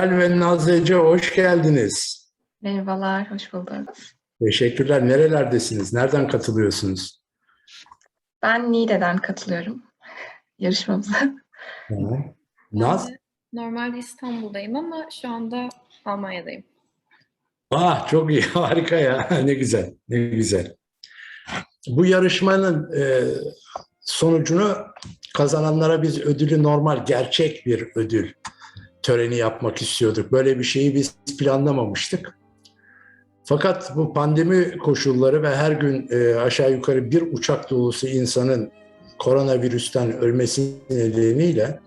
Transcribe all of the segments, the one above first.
Hilal ve Nazlıca hoş geldiniz. Merhabalar, hoş bulduk. Teşekkürler. Nerelerdesiniz? Nereden katılıyorsunuz? Ben Niğde'den katılıyorum yarışmamıza. Naz? Normalde İstanbul'dayım ama şu anda Almanya'dayım. Ah çok iyi, harika ya. Ne güzel, ne güzel. Bu yarışmanın e, sonucunu kazananlara biz ödülü normal, gerçek bir ödül töreni yapmak istiyorduk. Böyle bir şeyi biz planlamamıştık. Fakat bu pandemi koşulları ve her gün e, aşağı yukarı bir uçak dolusu insanın koronavirüsten ölmesi nedeniyle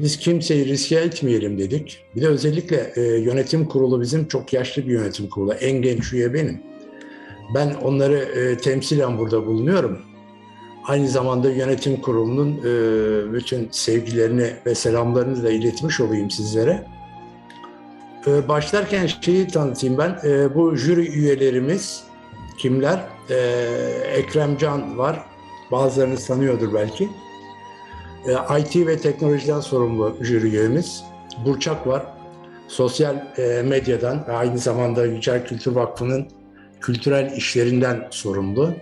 biz kimseyi riske etmeyelim dedik. Bir de özellikle e, yönetim kurulu bizim çok yaşlı bir yönetim kurulu. En genç üye benim. Ben onları e, temsilen burada bulunuyorum. Aynı zamanda yönetim kurulunun e, bütün sevgilerini ve selamlarını da iletmiş olayım sizlere. E, başlarken şeyi tanıtayım ben. E, bu jüri üyelerimiz kimler? E, Ekrem Can var. Bazılarınız tanıyordur belki. E, IT ve teknolojiden sorumlu jüri üyemiz. Burçak var. Sosyal e, medyadan aynı zamanda Yücel Kültür Vakfı'nın kültürel işlerinden sorumlu.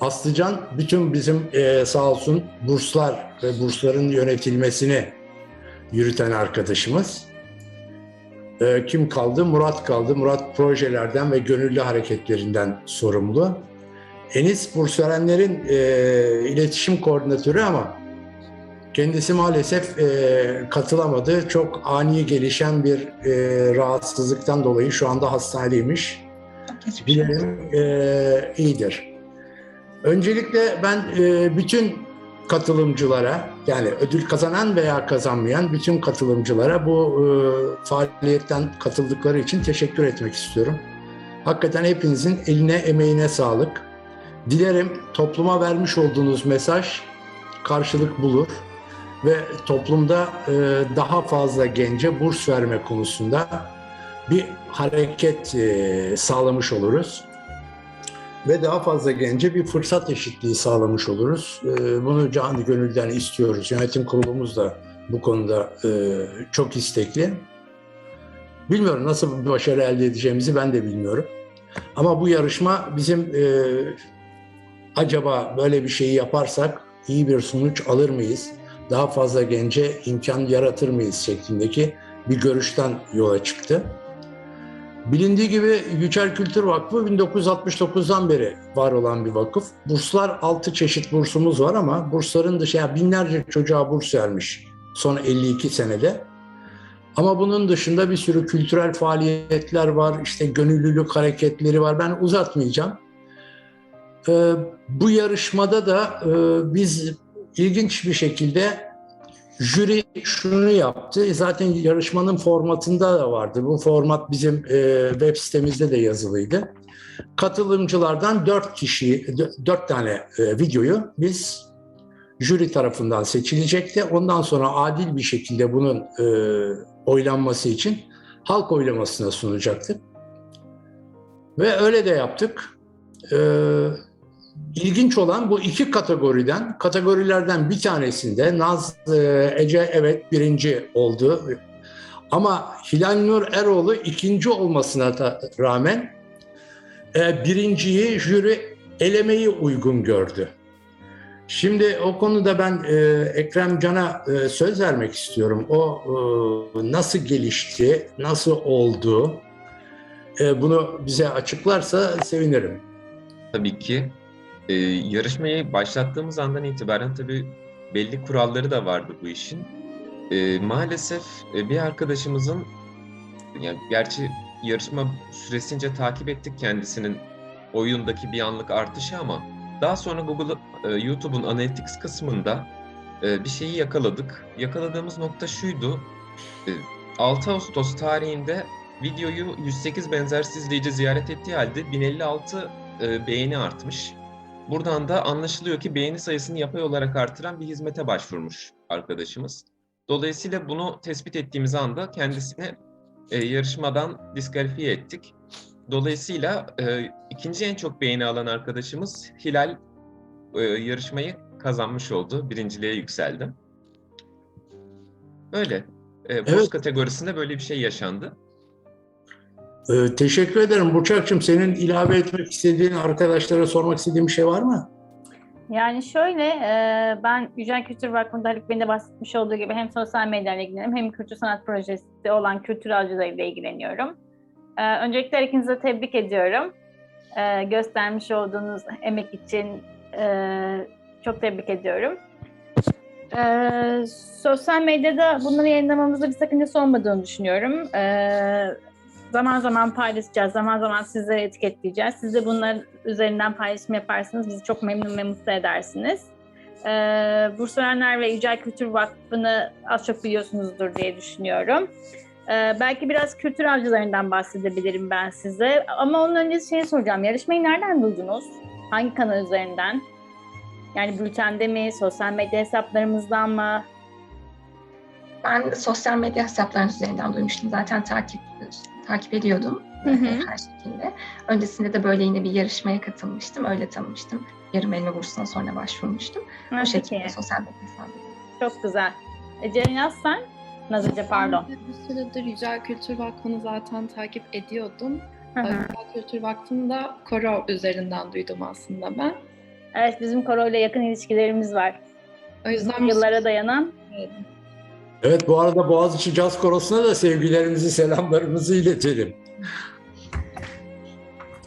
Aslıcan bütün bizim e, sağ olsun burslar ve bursların yönetilmesini yürüten arkadaşımız. E, kim kaldı? Murat kaldı. Murat projelerden ve gönüllü hareketlerinden sorumlu. Enis bursverenlerin e, iletişim koordinatörü ama kendisi maalesef e, katılamadı. Çok ani gelişen bir e, rahatsızlıktan dolayı şu anda hastanedeymiş. Dilerim e, iyidir. Öncelikle ben e, bütün katılımcılara yani ödül kazanan veya kazanmayan bütün katılımcılara bu e, faaliyetten katıldıkları için teşekkür etmek istiyorum. Hakikaten hepinizin eline emeğine sağlık. Dilerim topluma vermiş olduğunuz mesaj karşılık bulur ve toplumda e, daha fazla gence burs verme konusunda bir hareket sağlamış oluruz. Ve daha fazla gence bir fırsat eşitliği sağlamış oluruz. E, bunu canı gönülden istiyoruz. Yönetim kurulumuz da bu konuda e, çok istekli. Bilmiyorum nasıl bir başarı elde edeceğimizi ben de bilmiyorum. Ama bu yarışma bizim e, acaba böyle bir şeyi yaparsak iyi bir sonuç alır mıyız? Daha fazla gence imkan yaratır mıyız şeklindeki bir görüşten yola çıktı. Bilindiği gibi Yücel Kültür Vakfı 1969'dan beri var olan bir vakıf. Burslar 6 çeşit bursumuz var ama bursların dışı yani binlerce çocuğa burs vermiş son 52 senede. Ama bunun dışında bir sürü kültürel faaliyetler var, işte gönüllülük hareketleri var. Ben uzatmayacağım. Ee, bu yarışmada da e, biz ilginç bir şekilde jüri şunu yaptı. Zaten yarışmanın formatında da vardı. Bu format bizim e, web sitemizde de yazılıydı. Katılımcılardan dört kişi, dört tane e, videoyu biz jüri tarafından seçilecekti. Ondan sonra adil bir şekilde bunun e, oylanması için halk oylamasına sunacaktık. Ve öyle de yaptık. Ee, İlginç olan bu iki kategoriden, kategorilerden bir tanesinde Naz e, Ece evet birinci oldu. Ama Hilal Nur Eroğlu ikinci olmasına da rağmen e, birinciyi jüri elemeyi uygun gördü. Şimdi o konuda ben e, Ekrem Can'a e, söz vermek istiyorum. O e, nasıl gelişti, nasıl oldu e, bunu bize açıklarsa sevinirim. Tabii ki. Ee, yarışmayı başlattığımız andan itibaren tabii belli kuralları da vardı bu işin. Ee, maalesef e, bir arkadaşımızın, yani gerçi yarışma süresince takip ettik kendisinin oyundaki bir anlık artışı ama daha sonra Google, e, YouTube'un Analytics kısmında e, bir şeyi yakaladık. Yakaladığımız nokta şuydu. E, 6 Ağustos tarihinde videoyu 108 benzersiz izleyici ziyaret ettiği halde 1056 e, beğeni artmış. Buradan da anlaşılıyor ki beğeni sayısını yapay olarak artıran bir hizmete başvurmuş arkadaşımız. Dolayısıyla bunu tespit ettiğimiz anda kendisini e, yarışmadan diskalifiye ettik. Dolayısıyla e, ikinci en çok beğeni alan arkadaşımız Hilal e, yarışmayı kazanmış oldu. Birinciliğe yükseldi. Öyle. E, burs Evet. kategorisinde böyle bir şey yaşandı. Ee, teşekkür ederim Burçak'cığım. Senin ilave etmek istediğin, arkadaşlara sormak istediğin bir şey var mı? Yani şöyle, e, ben Yücel Kültür Vakfı'nda Haluk Bey'in de bahsetmiş olduğu gibi hem sosyal medyayla ilgileniyorum hem kültür sanat projesi olan kültür avcılarıyla ilgileniyorum. E, öncelikle her ikinizi de tebrik ediyorum. E, göstermiş olduğunuz emek için e, çok tebrik ediyorum. E, sosyal medyada bunları yayınlamamızda bir sakıncası olmadığını düşünüyorum. E, zaman zaman paylaşacağız, zaman zaman sizlere etiketleyeceğiz. Siz de bunlar üzerinden paylaşım yaparsanız bizi çok memnun ve mutlu edersiniz. Ee, Bursverenler ve Yücel Kültür Vakfı'nı az çok biliyorsunuzdur diye düşünüyorum. Ee, belki biraz kültür avcılarından bahsedebilirim ben size. Ama onun öncesi şeyi soracağım. Yarışmayı nereden duydunuz? Hangi kanal üzerinden? Yani bültende mi, sosyal medya hesaplarımızdan mı? Ben sosyal medya hesaplarınız üzerinden duymuştum. Zaten takip takip ediyordum Hı hı. e, her şekilde. Öncesinde de böyle yine bir yarışmaya katılmıştım. Öyle tanımıştım. Yarım elma bursuna sonra başvurmuştum. Ha, o şekilde peki. sosyal medya hesabı. Çok güzel. E, Yaz sen? Nazırca pardon. Ben bir süredir Yücel Kültür Vakfı'nı zaten takip ediyordum. Hı hı. Yücel Kültür Vakfı'nı da Koro üzerinden duydum aslında ben. Evet bizim Koro ile yakın ilişkilerimiz var. O yüzden Yıllara dayanan. Evet bu arada Boğaziçi Caz Korosu'na da sevgilerimizi, selamlarımızı iletelim.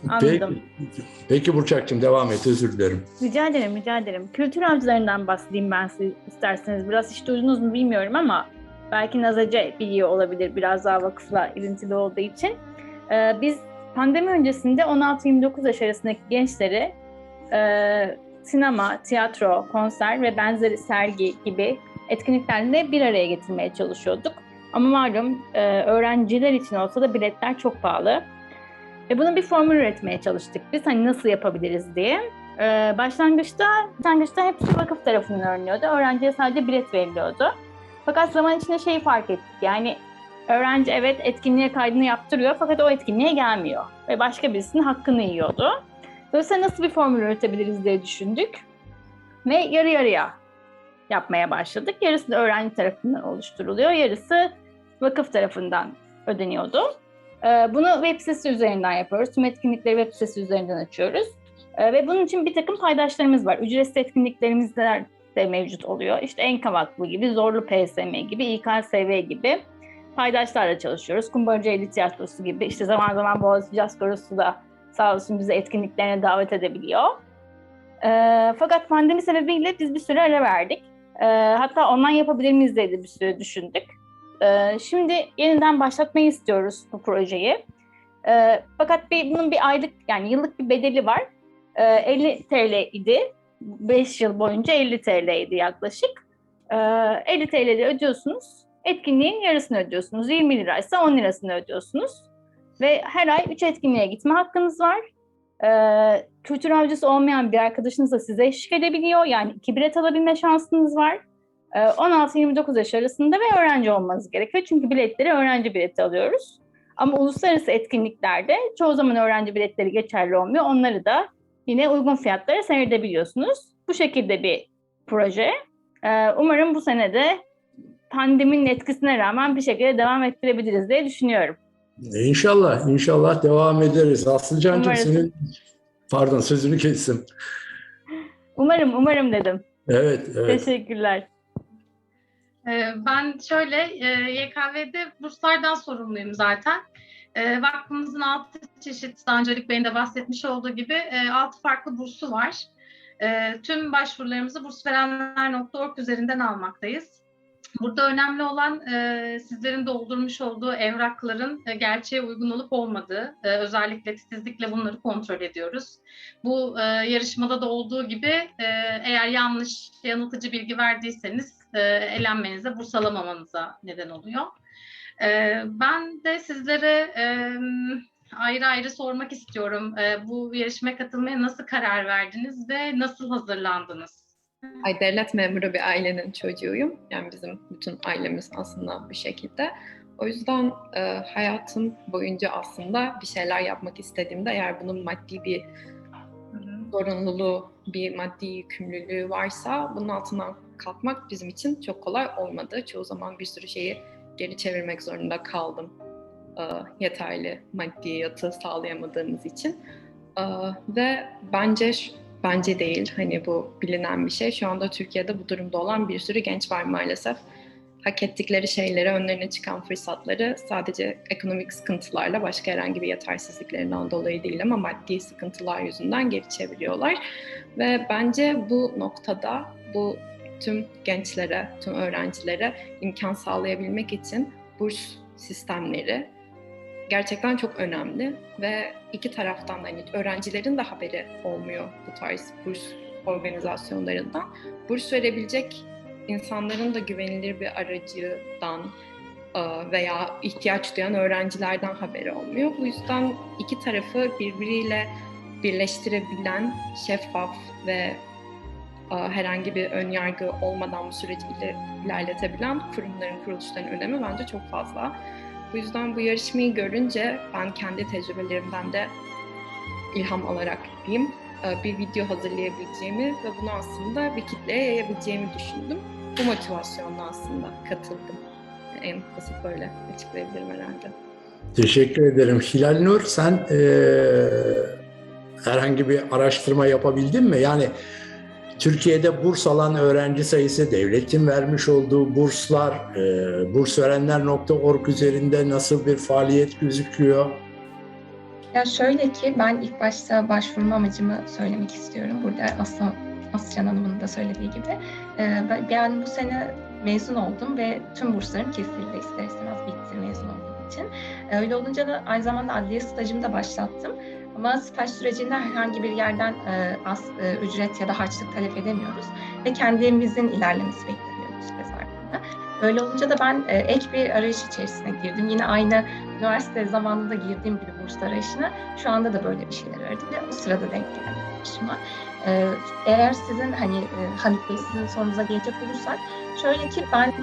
Anladım. Peki, peki Burçak'cığım devam et, özür dilerim. Rica ederim, rica ederim. Kültür avcılarından bahsedeyim ben size isterseniz. Biraz hiç duydunuz mu bilmiyorum ama belki Nazaca biliyor olabilir biraz daha vakıfla ilintili olduğu için. Ee, biz pandemi öncesinde 16-29 yaş arasındaki gençleri e, sinema, tiyatro, konser ve benzeri sergi gibi etkinliklerle bir araya getirmeye çalışıyorduk. Ama malum e, öğrenciler için olsa da biletler çok pahalı. Ve bunun bir formül üretmeye çalıştık biz. Hani nasıl yapabiliriz diye. Ee, başlangıçta, başlangıçta hepsi vakıf tarafından örnüyordu. Öğrenciye sadece bilet veriliyordu. Fakat zaman içinde şeyi fark ettik. Yani öğrenci evet etkinliğe kaydını yaptırıyor fakat o etkinliğe gelmiyor. Ve başka birisinin hakkını yiyordu. Dolayısıyla nasıl bir formül üretebiliriz diye düşündük. Ve yarı yarıya yapmaya başladık. Yarısı da öğrenci tarafından oluşturuluyor. Yarısı vakıf tarafından ödeniyordu. Ee, Bunu web sitesi üzerinden yapıyoruz. Tüm etkinlikleri web sitesi üzerinden açıyoruz. Ee, Ve bunun için bir takım paydaşlarımız var. Ücretsiz etkinliklerimiz de mevcut oluyor. İşte Enka Vakfı gibi, Zorlu PSM gibi, İKSV gibi paydaşlarla çalışıyoruz. Kumbaracı Eğri Tiyatrosu gibi. İşte zaman zaman Boğaziçi Caz Korosu da sağ olsun bizi etkinliklerine davet edebiliyor. Ee, fakat pandemi sebebiyle biz bir süre ara verdik. Ee, hatta online yapabilir miyiz diye de bir süre düşündük. Ee, şimdi yeniden başlatmayı istiyoruz bu projeyi. Ee, fakat bir, bunun bir aylık yani yıllık bir bedeli var. Ee, 50 TL idi. 5 yıl boyunca 50 TL idi yaklaşık. Ee, 50 TL'de ödüyorsunuz. Etkinliğin yarısını ödüyorsunuz. 20 liraysa 10 lirasını ödüyorsunuz. Ve her ay 3 etkinliğe gitme hakkınız var. Ee, kültür avcısı olmayan bir arkadaşınız da size eşlik edebiliyor. Yani iki bilet alabilme şansınız var. Ee, 16-29 yaş arasında ve öğrenci olmanız gerekiyor. Çünkü biletleri öğrenci bileti alıyoruz. Ama uluslararası etkinliklerde çoğu zaman öğrenci biletleri geçerli olmuyor. Onları da yine uygun fiyatlara seyredebiliyorsunuz. Bu şekilde bir proje. Ee, umarım bu sene de pandeminin etkisine rağmen bir şekilde devam ettirebiliriz diye düşünüyorum. İnşallah, inşallah devam ederiz. Aslıcancığım Umarız. senin, pardon sözünü kestim. Umarım, umarım dedim. Evet, evet. Teşekkürler. Ee, Ben şöyle, e, YKV'de burslardan sorumluyum zaten. E, Vakfımızın altı çeşit, daha önce Haluk Bey'in de bahsetmiş olduğu gibi e, altı farklı bursu var. E, Tüm başvurularımızı bursverenler.org üzerinden almaktayız. Burada önemli olan e, sizlerin doldurmuş olduğu evrakların e, gerçeğe uygun olup olmadığı. E, özellikle titizlikle bunları kontrol ediyoruz. Bu e, yarışmada da olduğu gibi e, eğer yanlış, yanıltıcı bilgi verdiyseniz e, elenmenize, burs alamamanıza neden oluyor. E, ben de sizlere e, ayrı ayrı sormak istiyorum. E, bu yarışmaya katılmaya nasıl karar verdiniz ve nasıl hazırlandınız? Ay devlet memuru bir ailenin çocuğuyum. Yani bizim bütün ailemiz aslında bu şekilde. O yüzden e, hayatım boyunca aslında bir şeyler yapmak istediğimde eğer bunun maddi bir zorunluluğu, bir maddi yükümlülüğü varsa bunun altından kalkmak bizim için çok kolay olmadı. Çoğu zaman bir sürü şeyi geri çevirmek zorunda kaldım. Ee, yeterli maddiyatı sağlayamadığımız için. Ee, ve bence bence değil hani bu bilinen bir şey. Şu anda Türkiye'de bu durumda olan bir sürü genç var maalesef. Hak ettikleri şeyleri, önlerine çıkan fırsatları sadece ekonomik sıkıntılarla başka herhangi bir yetersizliklerinden dolayı değil ama maddi sıkıntılar yüzünden geri çeviriyorlar. Ve bence bu noktada bu tüm gençlere, tüm öğrencilere imkan sağlayabilmek için burs sistemleri gerçekten çok önemli ve iki taraftan da hani öğrencilerin de haberi olmuyor bu tarz burs organizasyonlarından. Burs verebilecek insanların da güvenilir bir aracıdan e, veya ihtiyaç duyan öğrencilerden haberi olmuyor. Bu yüzden iki tarafı birbiriyle birleştirebilen, şeffaf ve e, herhangi bir ön yargı olmadan bu süreci iler- ilerletebilen kurumların, kuruluşların önemi bence çok fazla. Bu yüzden bu yarışmayı görünce ben kendi tecrübelerimden de ilham alarak diyeyim e, bir video hazırlayabileceğimi ve bunu aslında bir kitleye yayabileceğimi düşündüm. Bu motivasyonla aslında katıldım. En basit böyle açıklayabilirim herhalde. Teşekkür ederim. Hilal Nur sen eee, herhangi bir araştırma yapabildin mi? Yani Türkiye'de burs alan öğrenci sayısı, devletin vermiş olduğu burslar, eee bursverenler.org üzerinde nasıl bir faaliyet gözüküyor? Ya şöyle ki ben ilk başta başvurma amacımı söylemek istiyorum. Burada aslında Asyan Hanım'ın da söylediği gibi. Ee, ben- bu sene mezun oldum ve tüm burslarım kesildi ister istemez bitti mezun olduğum için. Ee, Öyle olunca da aynı zamanda adliye stajımı da başlattım. Ama staj sürecinde herhangi bir yerden e, az e, ücret ya da harçlık talep edemiyoruz. Ve kendimizin ilerlemesi bekleniyor bu zarfında. Öyle olunca da ben e, ek bir arayış içerisine girdim. Yine aynı üniversite zamanında girdiğim gibi burs arayışına şu anda da böyle bir şeyler aradım ve o sırada denk geldi başıma. Ee, eğer sizin hani e, Haluk Bey sizin sorunuza gelecek olursak şöyle ki ben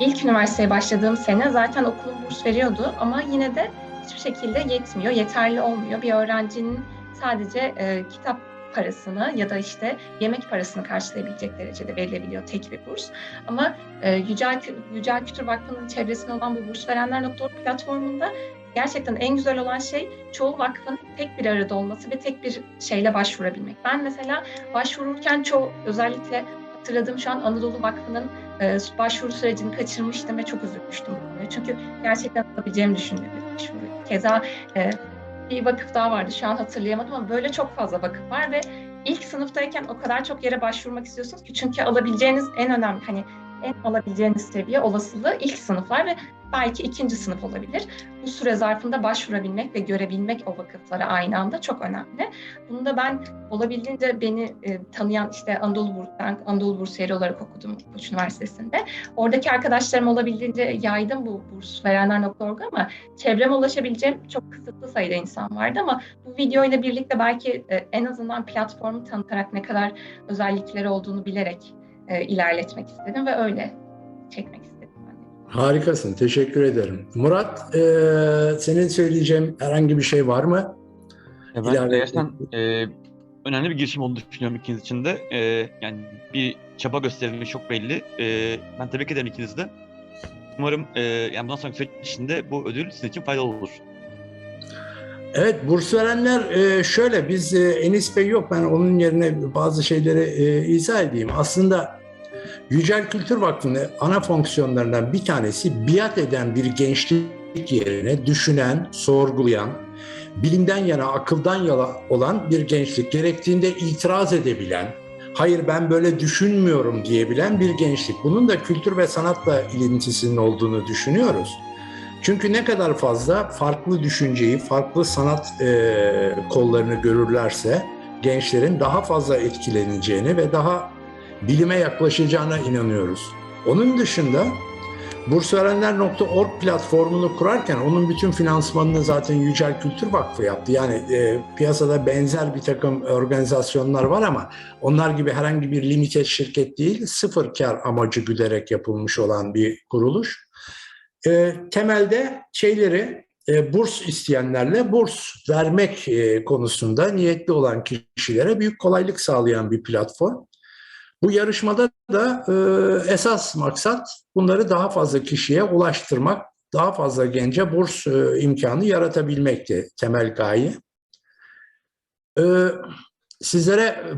ilk üniversiteye başladığım sene zaten okulum burs veriyordu ama yine de hiçbir şekilde yetmiyor, yeterli olmuyor. Bir öğrencinin sadece e, kitap parasını ya da işte yemek parasını karşılayabilecek derecede verilebiliyor tek bir burs. Ama e, Yücel, Yücel Kültür Vakfı'nın çevresinde olan bu bursverenler.org platformunda gerçekten en güzel olan şey çoğu vakfın tek bir arada olması ve tek bir şeyle başvurabilmek. Ben mesela başvururken çoğu özellikle hatırladığım şu an Anadolu Vakfı'nın e, başvuru sürecini kaçırmıştım ve çok üzülmüştüm konuya. Çünkü gerçekten alabileceğimi düşündüğüm bir başvuru. Keza e, bir vakıf daha vardı şu an hatırlayamadım ama böyle çok fazla vakıf var ve ilk sınıftayken o kadar çok yere başvurmak istiyorsunuz ki çünkü alabileceğiniz en önemli hani en alabileceğiniz seviye olasılığı ilk sınıflar ve belki ikinci sınıf olabilir. Bu süre zarfında başvurabilmek ve görebilmek o vakıflara aynı anda çok önemli. Bunu da ben olabildiğince beni e, tanıyan işte Anadolu Burs, ben Anadolu Bursiyeri olarak okudum Koç Üniversitesi'nde. Oradaki arkadaşlarım olabildiğince yaydım bu bursverenler.org ama çevreme ulaşabileceğim çok kısıtlı sayıda insan vardı ama bu video ile birlikte belki e, en azından platformu tanıtarak ne kadar özellikleri olduğunu bilerek e, ilerletmek istedim ve öyle çekmek istedim. Harikasın, teşekkür ederim. Murat, eee, senin söyleyeceğin herhangi bir şey var mı? Ya ben gerçekten e, önemli bir girişim olduğunu düşünüyorum ikiniz için de. E, yani bir çaba gösterilmiş çok belli. E, ben tebrik ederim ikinizi de. Umarım e, yani bundan sonraki süreç içinde bu ödül sizin için faydalı olur. Evet, burs verenler e, şöyle, biz e, Enis Bey yok, ben onun yerine bazı şeyleri e, izah edeyim. Aslında Yücel Kültür Vakfı'nın ana fonksiyonlarından bir tanesi biat eden bir gençlik yerine düşünen, sorgulayan, bilimden yana, akıldan yana olan bir gençlik. Gerektiğinde itiraz edebilen, hayır ben böyle düşünmüyorum diyebilen bir gençlik. Bunun da kültür ve sanatla ilintisinin olduğunu düşünüyoruz. Çünkü ne kadar fazla farklı düşünceyi, farklı sanat e, kollarını görürlerse gençlerin daha fazla etkileneceğini ve daha bilime yaklaşacağına inanıyoruz. Onun dışında bursverenler.org platformunu kurarken onun bütün finansmanını zaten Yücel Kültür Vakfı yaptı. Yani e, piyasada benzer bir takım organizasyonlar var ama onlar gibi herhangi bir limited şirket değil, sıfır kar amacı güderek yapılmış olan bir kuruluş. E, temelde şeyleri e, burs isteyenlerle burs vermek e, konusunda niyetli olan kişilere büyük kolaylık sağlayan bir platform. Bu yarışmada da e, esas maksat bunları daha fazla kişiye ulaştırmak, daha fazla gence burs e, imkanı yaratabilmekti temel gaye. E, sizlere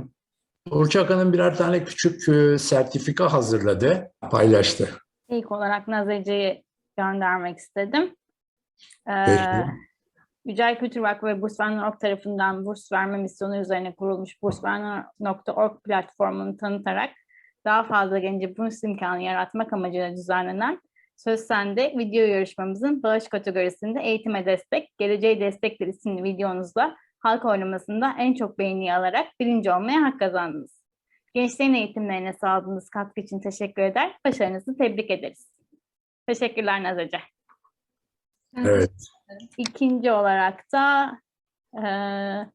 Burçak Hanım birer tane küçük e, sertifika hazırladı, paylaştı. İlk olarak Nazece'yi göndermek istedim. Ee, Peki. Yücel Kültür Vakfı ve Bursverner.org tarafından burs verme misyonu üzerine kurulmuş bursverner.org platformunu tanıtarak daha fazla gence burs imkanı yaratmak amacıyla düzenlenen Söz Sende video yarışmamızın bağış kategorisinde eğitime destek, geleceğe destekler isimli videonuzla halk oylamasında en çok beğeni alarak birinci olmaya hak kazandınız. Gençlerin eğitimlerine sağladığınız katkı için teşekkür eder, başarınızı tebrik ederiz. Teşekkürler Nazece. Evet. İkinci olarak da eee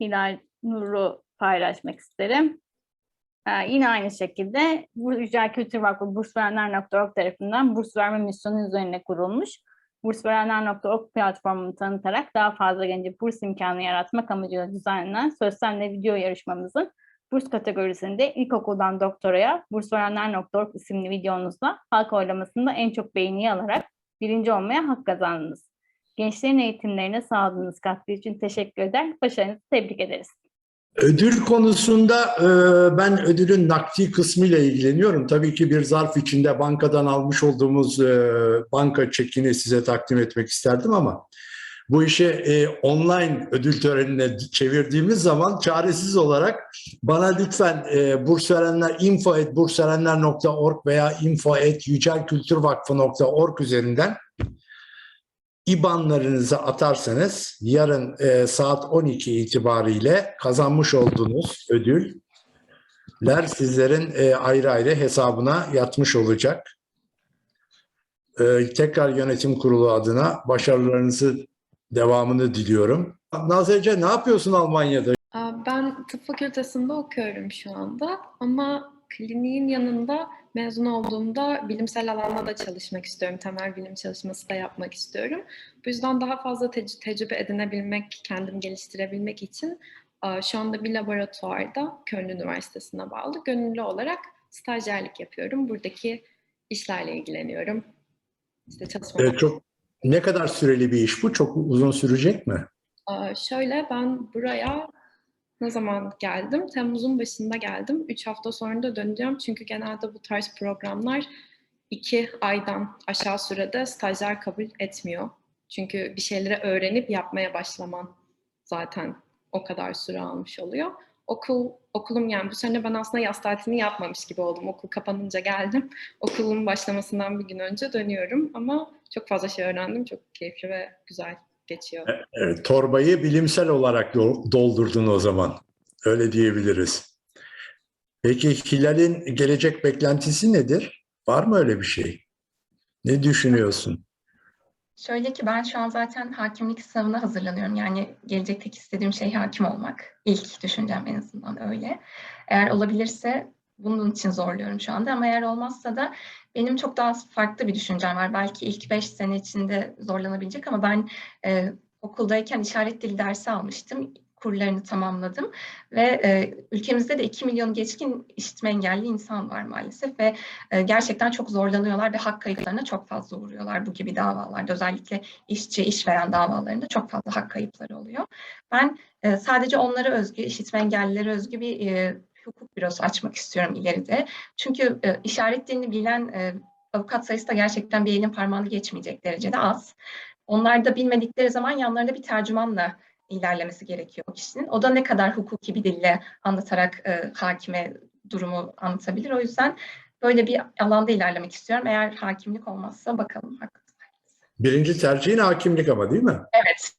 Hilal Nur'u paylaşmak isterim. Eee, yine aynı şekilde bu Yücel Kültür Vakfı bursverenler.org tarafından burs verme misyonu üzerine kurulmuş. Bursverenler.org platformunu tanıtarak daha fazla gence burs imkanı yaratmak amacıyla düzenlenen sosyal video yarışmamızın burs kategorisinde ilkokuldan doktoraya bursverenler.org isimli videonuzla halk oylamasında en çok beğeniyi alarak birinci olmaya hak kazandınız. Gençlerin eğitimlerine sağladığınız katkı için teşekkür eder, başarınızı tebrik ederiz. Ödül konusunda e, ben ödülün nakdi kısmıyla ilgileniyorum. Tabii ki bir zarf içinde bankadan almış olduğumuz e, banka çekini size takdim etmek isterdim ama bu işi e, online ödül törenine çevirdiğimiz zaman çaresiz olarak bana lütfen e, bursverenler info@bursverenler.org veya info@yücelkültürvakfı.org üzerinden IBAN'larınızı atarsanız yarın e, saat 12 itibariyle kazanmış olduğunuz ödüller sizlerin e, ayrı ayrı hesabına yatmış olacak. E, tekrar yönetim kurulu adına başarılarınızı devamını diliyorum. Nazece ne yapıyorsun Almanya'da? Ben tıp fakültesinde okuyorum şu anda ama kliniğin yanında mezun olduğumda bilimsel alanda da çalışmak istiyorum. Temel bilim çalışması da yapmak istiyorum. Bu yüzden daha fazla tec- tecrübe edinebilmek, kendimi geliştirebilmek için şu anda bir laboratuvarda Köln Üniversitesi'ne bağlı gönüllü olarak stajyerlik yapıyorum. Buradaki işlerle ilgileniyorum. İşte çalışmalar. E, çok ne kadar süreli bir iş bu? Çok uzun sürecek mi? Aa, Şöyle ben buraya ne zaman geldim? Temmuz'un başında geldim. Üç hafta sonra da döneceğim. Çünkü genelde bu tarz programlar iki aydan aşağı sürede stajyer kabul etmiyor. Çünkü bir şeyleri öğrenip yapmaya başlaman zaten o kadar süre almış oluyor. Okul, okulum yani bu sene ben aslında yaz tatilini yapmamış gibi oldum. Okul kapanınca geldim. Okulun başlamasından bir gün önce dönüyorum ama çok fazla şey öğrendim. Çok keyifli ve güzel geçiyor. Evet, torbayı bilimsel olarak do- doldurdun o zaman. Öyle diyebiliriz. Peki Hilal'in gelecek beklentisi nedir? Var mı öyle bir şey? Ne düşünüyorsun? Şöyle ki ben şu an zaten hakimlik sınavına hazırlanıyorum. Yani gelecekteki istediğim şey hakim olmak. İlk düşüncem en azından öyle. Eğer olabilirse bunun için zorluyorum şu anda ama eğer olmazsa da benim çok daha farklı bir düşüncem var. Belki ilk beş sene içinde zorlanabilecek ama ben e, okuldayken işaret dili dersi almıştım. Kurlarını tamamladım ve e, ülkemizde de 2 milyon geçkin işitme engelli insan var maalesef ve e, gerçekten çok zorlanıyorlar ve hak kayıplarına çok fazla uğruyorlar bu gibi davalarda. Özellikle işçi, işveren davalarında çok fazla hak kayıpları oluyor. Ben e, sadece onlara özgü, işitme engellilere özgü bir e, hukuk bürosu açmak istiyorum ileride. Çünkü e, işaret dilini bilen e, avukat sayısı da gerçekten bir elin parmağını geçmeyecek derecede az. Onlar da bilmedikleri zaman yanlarında bir tercümanla ilerlemesi gerekiyor kişinin. O da ne kadar hukuki bir dille anlatarak e, hakime durumu anlatabilir. O yüzden böyle bir alanda ilerlemek istiyorum. Eğer hakimlik olmazsa bakalım. Birinci tercihin hakimlik ama değil mi? Evet.